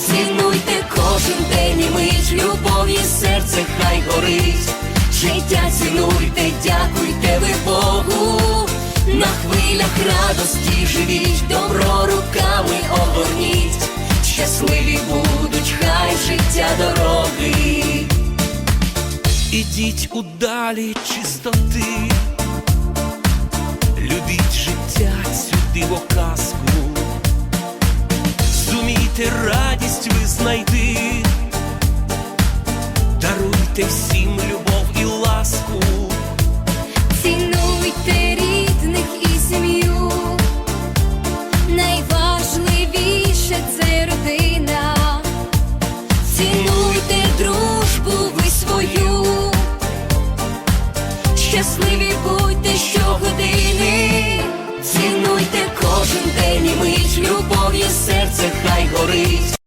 Цінуйте кожен день і мить, любов'ю серце хай горить. Життя цінуйте, дякуйте ви Богу. На хвилях радості живіть, добро руками огорніть. Щасливі будуть, хай життя дороги. Ідіть у далі чистоти, любіть життя цю дивоказку, зумійте радість ви знайти, даруйте всім любов і ласку, Цінуйте рідних і сім'ю. Найважливіше це родина. Цінуйте дружбу ви свою. Щасливі будьте щогодини. Цінуйте кожен день і мить, любов sweet.